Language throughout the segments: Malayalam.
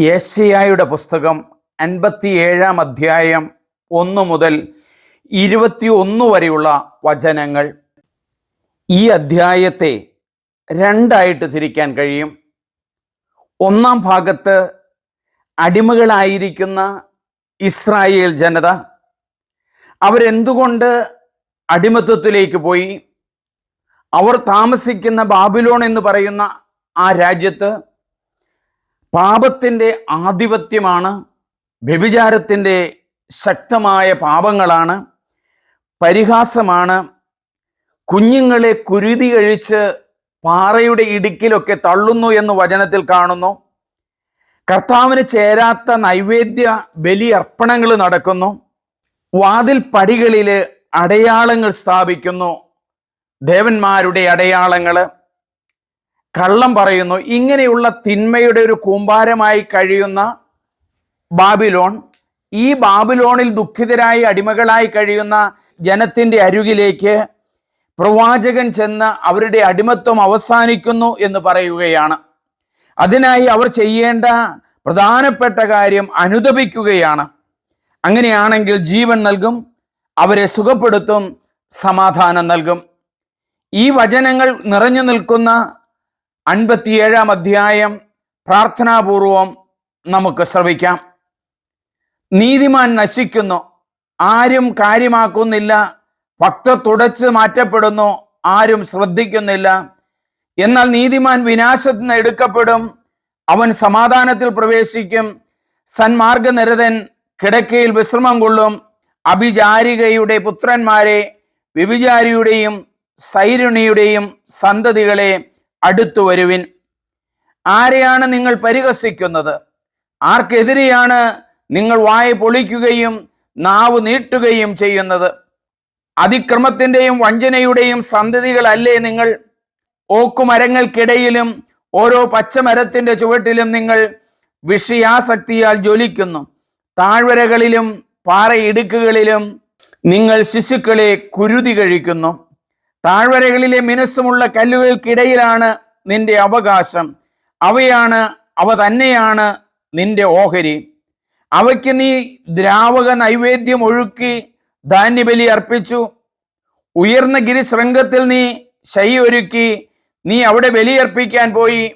യേശയായുടെ പുസ്തകം അൻപത്തിയേഴാം അധ്യായം ഒന്ന് മുതൽ ഇരുപത്തി ഒന്ന് വരെയുള്ള വചനങ്ങൾ ഈ അധ്യായത്തെ രണ്ടായിട്ട് തിരിക്കാൻ കഴിയും. ഒന്നാം ഭാഗത്ത് അടിമകളായിരിക്കുന്ന ഇസ്രായേൽ ജനത അവരെന്തുകൊണ്ട് അടിമത്വത്തിലേക്ക് പോയി? അവർ താമസിക്കുന്ന ബാബിലോൺ എന്ന് പറയുന്ന ആ രാജ്യത്ത് പാപത്തിന്റെ ആധിപത്യമാണ് വ്യഭിചാരത്തിന്റെ ശക്തമായ പാപങ്ങളാണ് പരിഹാസമാണ്. കുഞ്ഞുങ്ങളെ കുരുതി കഴിച്ച് പാറയുടെ ഇടുക്കിലൊക്കെ തള്ളുന്നു എന്ന് വചനത്തിൽ കാണുന്നു. കർത്താവിന് ചേരാത്ത നൈവേദ്യ ബലി അർപ്പണങ്ങൾ നടക്കുന്നു. വാതിൽ പടികളിൽ അടയാളങ്ങൾ സ്ഥാപിക്കുന്നു. ദേവന്മാരുടെ അടയാളങ്ങൾ കള്ളം പറയുന്നു. ഇങ്ങനെയുള്ള തിന്മയുടെ ഒരു കൂമ്പാരമായി കഴിയുന്ന ബാബിലോൺ ഈ ബാബിലോണിൽ ദുഃഖിതരായി അടിമകളായി കഴിയുന്ന ജനത്തിന്റെ അരുകിലേക്ക് പ്രവാചകൻ ചെന്ന് അവരുടെ അടിമത്വം അവസാനിക്കുന്നു എന്ന് പറയുകയാണ്. അതിനായി അവർ ചെയ്യേണ്ട പ്രധാനപ്പെട്ട കാര്യം അനുദപിക്കുകയാണ്. അങ്ങനെയാണെങ്കിൽ ജീവൻ നൽകും അവരെ സുഖപ്പെടുത്തും സമാധാനം നൽകും. ഈ വചനങ്ങൾ നിറഞ്ഞു നിൽക്കുന്ന അൻപത്തിയേഴാം അധ്യായം പ്രാർത്ഥനാപൂർവം നമുക്ക് ശ്രവിക്കാം. നീതിമാൻ നശിക്കുന്നു ആരും കാര്യമാക്കുന്നില്ല ഭക്ത തുടച്ച് മാറ്റപ്പെടുന്നു ആരും ശ്രദ്ധിക്കുന്നില്ല. എന്നാൽ നീതിമാൻ വിനാശത്തിൽ നിന്ന് എടുക്കപ്പെടും അവൻ സമാധാനത്തിൽ പ്രവേശിക്കും സന്മാർഗനിരതൻ കിടക്കയിൽ വിശ്രമം കൊള്ളും അഭിചാരികയുടെ പുത്രന്മാരെ വ്യഭിചാരിയുടെയും സൈരുണിയുടെയും സന്തതികളെ അടുത്തു വരുവിൻ. ആരെയാണ് നിങ്ങൾ പരിഹസിക്കുന്നത്? ആർക്കെതിരെയാണ് നിങ്ങൾ വായ പൊളിക്കുകയും നാവ് നീട്ടുകയും ചെയ്യുന്നത്? അതിക്രമത്തിന്റെയും വഞ്ചനയുടെയും സന്തതികളല്ലേ നിങ്ങൾ? ഓക്കുമരങ്ങൾക്കിടയിലും ഓരോ പച്ചമരത്തിന്റെ ചുവട്ടിലും നിങ്ങൾ വിഷയാസക്തിയാൽ ജ്വലിക്കുന്നു. താഴ്വരകളിലും പാറയിടുക്കുകളിലും നിങ്ങൾ ശിശുക്കളെ കുരുതി കഴിക്കുന്നു. താഴ്വരകളിലെ മിനുസമുള്ള കല്ലുകൾക്കിടയിലാണ് നിന്റെ അവകാശം. അവയാണ് അവ തന്നെയാണ് നിന്റെ ഓഹരി. അവയ്ക്ക് നീ ദ്രാവക നൈവേദ്യം ഒഴുക്കി ധാന്യബലി അർപ്പിച്ചു. ഉയർന്ന ഗിരിശൃംഗത്തിൽ നീ ശൈ ഒരുക്കി. നീ അവിടെ ബലിയർപ്പിക്കാൻ പോയി.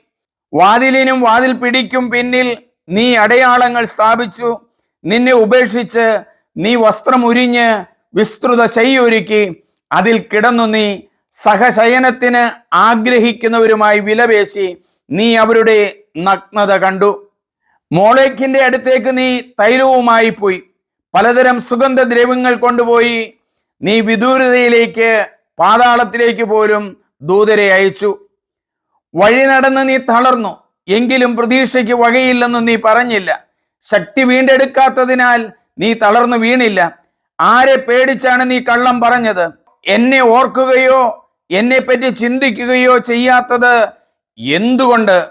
വാതിലിനും വാതിൽ പിടിക്കും പിന്നിൽ നീ അടയാളങ്ങൾ സ്ഥാപിച്ചു. നിന്നെ ഉപേക്ഷിച്ച് നീ വസ്ത്രം ഉരിഞ്ഞ് വിസ്തൃത ശൈയൊരുക്കി അതിൽ കിടന്നു നീ സഹശയനത്തിന് ആഗ്രഹിക്കുന്നവരുമായി വിലപേശി നീ അവരുടെ നഗ്നത കണ്ടു. മോളേക്കിന്റെ അടുത്തേക്ക് നീ തൈലവുമായി പോയി. പലതരം സുഗന്ധദ്രവ്യങ്ങൾ കൊണ്ടുപോയി നീ വിദൂരതയിലേക്ക് പാതാളത്തിലേക്ക് പോലും ദൂതരെ അയച്ചു. വഴി നടന്ന് നീ തളർന്നു. എങ്കിലും പ്രതീക്ഷയ്ക്ക് വകയില്ലെന്ന് നീ പറഞ്ഞില്ല. ശക്തി വീണ്ടെടുക്കാത്തതിനാൽ നീ തളർന്നു വീണില്ല. ആരെ പേടിച്ചാണ് നീ കള്ളം പറഞ്ഞത്? എന്നെ ഓർക്കുകയോ എന്നെ പറ്റി ചിന്തിക്കുകയോ ചെയ്യാത്തത് എന്തുകൊണ്ട്?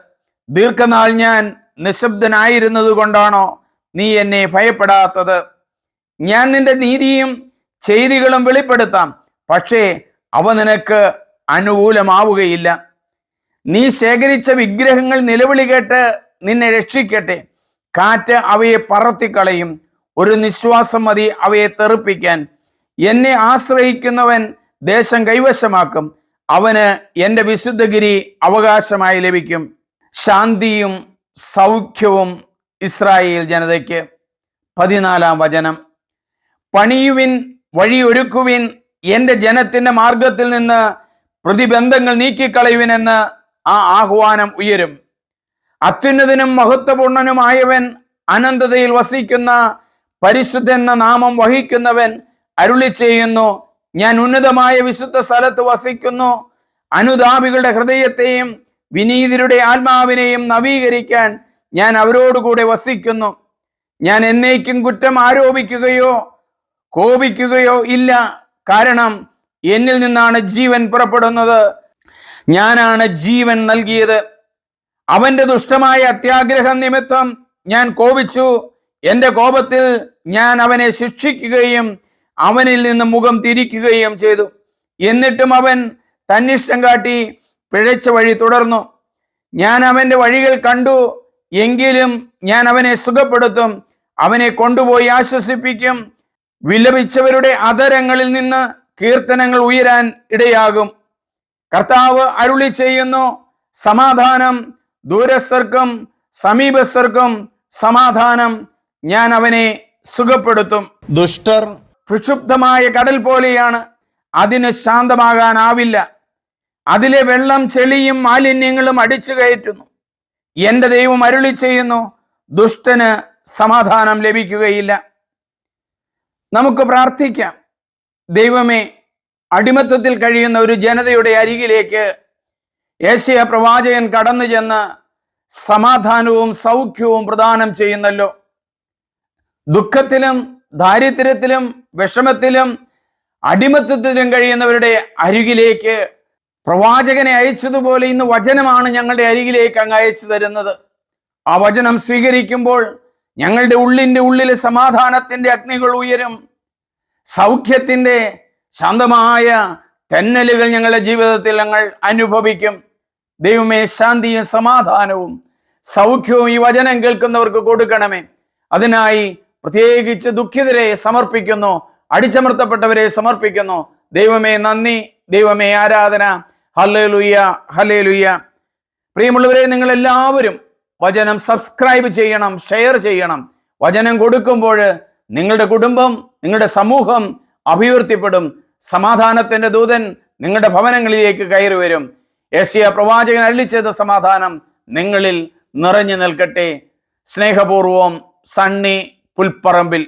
ദീർഘനാൾ ഞാൻ നിശബ്ദനായിരുന്നത് കൊണ്ടാണോ നീ എന്നെ ഭയപ്പെടാത്തത്? ഞാൻ നിന്റെ നീതിയും ചെയ്തികളും വെളിപ്പെടുത്താം പക്ഷേ അവ നിനക്ക് അനുകൂലമാവുകയില്ല. നീ ശേഖരിച്ച വിഗ്രഹങ്ങൾ നിലവിളി കേട്ട് നിന്നെ രക്ഷിക്കട്ടെ. കാറ്റ് അവയെ പറത്തിക്കളയും ഒരു നിശ്വാസം മതി അവയെ തെറിപ്പിക്കാൻ. എന്നെ ആശ്രയിക്കുന്നവൻ ദേശം കൈവശമാക്കും. അവന് എന്റെ വിശുദ്ധഗിരി അവകാശമായി ലഭിക്കും. ശാന്തിയും സൗഖ്യവും ഇസ്രായേൽ ജനതയ്ക്ക്. പതിനാലാം വചനം. പണിയുവിൻ വഴിയൊരുക്കുവിൻ എന്റെ ജനത്തിന്റെ മാർഗത്തിൽ നിന്ന് പ്രതിബന്ധങ്ങൾ നീക്കിക്കളയുവിനെന്ന് ആ ആഹ്വാനം ഉയരും. അത്യുന്നതനും മഹത്വപൂർണനുമായവൻ അനന്തതയിൽ വസിക്കുന്ന പരിശുദ്ധ എന്ന നാമം വഹിക്കുന്നവൻ അരുളി ചെയ്യുന്നു. ഞാൻ ഉന്നതമായ വിശുദ്ധ സ്ഥലത്ത് വസിക്കുന്നു. അനുതാപികളുടെ ഹൃദയത്തെയും വിനീതരുടെ ആത്മാവിനെയും നവീകരിക്കാൻ ഞാൻ അവരോടുകൂടെ വസിക്കുന്നു. ഞാൻ എന്നേക്കും കുറ്റം ആരോപിക്കുകയോ കോപിക്കുകയോ ഇല്ല. കാരണം എന്നിൽ നിന്നാണ് ജീവൻ പുറപ്പെടുന്നത്. ഞാനാണ് ജീവൻ നൽകിയത്. അവന്റെ ദുഷ്ടമായ അത്യാഗ്രഹം നിമിത്തം ഞാൻ കോപിച്ചു. എന്റെ കോപത്തിൽ ഞാൻ അവനെ ശിക്ഷിക്കുകയും അവനിൽ നിന്ന് മുഖം തിരിക്കുകയും ചെയ്തു. എന്നിട്ടും അവൻ തന്നിഷ്ടം കാട്ടി പിഴച്ച വഴി തുടർന്നു. ഞാൻ അവന്റെ വഴികൾ കണ്ടു. എങ്കിലും ഞാൻ അവനെ സുഖപ്പെടുത്തും. അവനെ കൊണ്ടുപോയി ആശ്വസിപ്പിക്കും. വിലപിച്ചവരുടെ അതരങ്ങളിൽ നിന്ന് കീർത്തനങ്ങൾ ഉയരാൻ ഇടയാകും. കർത്താവ് അരുളി ചെയ്യുന്നു സമാധാനം ദൂരസ്ഥർക്കും സമീപസ്ഥർക്കും സമാധാനം. ഞാൻ അവനെ സുഖപ്പെടുത്തും. ദുഷ്ടർ പ്രക്ഷുബ്ധമായ കടൽ പോലെയാണ്. അതിന് ശാന്തമാകാനാവില്ല. അതിലെ വെള്ളം ചെളിയും മാലിന്യങ്ങളും അടിച്ചു കയറ്റുന്നു. എന്റെ ദൈവം അരുളി ചെയ്യുന്നു ദുഷ്ടന് സമാധാനം ലഭിക്കുകയില്ല. നമുക്ക് പ്രാർത്ഥിക്കാം. ദൈവമേ അടിമത്വത്തിൽ കഴിയുന്ന ഒരു ജനതയുടെ അരികിലേക്ക് ഏഷ്യ പ്രവാചകൻ കടന്നു ചെന്ന് സമാധാനവും സൗഖ്യവും പ്രദാനം ചെയ്യുന്നല്ലോ. ദുഃഖത്തിലും ദാരിദ്ര്യത്തിലും വിഷമത്തിലും അടിമത്വത്തിലും കഴിയുന്നവരുടെ അരികിലേക്ക് പ്രവാചകനെ അയച്ചതുപോലെ ഇന്ന് വചനമാണ് ഞങ്ങളുടെ അരികിലേക്ക് അങ്ങ് അയച്ചു തരുന്നത്. ആ വചനം സ്വീകരിക്കുമ്പോൾ ഞങ്ങളുടെ ഉള്ളിന്റെ ഉള്ളിൽ സമാധാനത്തിന്റെ അഗ്നികൾ ഉയരും. സൗഖ്യത്തിന്റെ ശാന്തമായ തെന്നലുകൾ ഞങ്ങളുടെ ജീവിതത്തിൽ ഞങ്ങൾ അനുഭവിക്കും. ദൈവമേ ശാന്തിയും സമാധാനവും സൗഖ്യവും ഈ വചനം കേൾക്കുന്നവർക്ക് കൊടുക്കണമേ. അതിനായി പ്രത്യേകിച്ച് ദുഃഖിതരെ സമർപ്പിക്കുന്നു അടിച്ചമർത്തപ്പെട്ടവരെ സമർപ്പിക്കുന്നു. ദൈവമേ നന്ദി ദൈവമേ ആരാധന. Hallelujah hallelujah. പ്രിയമുള്ളവരെ നിങ്ങൾ എല്ലാവരും വചനം സബ്സ്ക്രൈബ് ചെയ്യണം ഷെയർ ചെയ്യണം. വചനം കൊടുക്കുമ്പോൾ നിങ്ങളുടെ കുടുംബം നിങ്ങളുടെ സമൂഹം അഭിവൃദ്ധിപ്പെടും. സമാധാനത്തിന്റെ ദൂതൻ നിങ്ങളുടെ ഭവനങ്ങളിലേക്ക് കയറി വരും. ഏഷ്യ പ്രവാചകൻ അരുളിച്ചത് സമാധാനം നിങ്ങളിൽ നിറഞ്ഞു നിൽക്കട്ടെ. സ്നേഹപൂർവം സണ്ണി പുൽപ്പറമ്പിൽ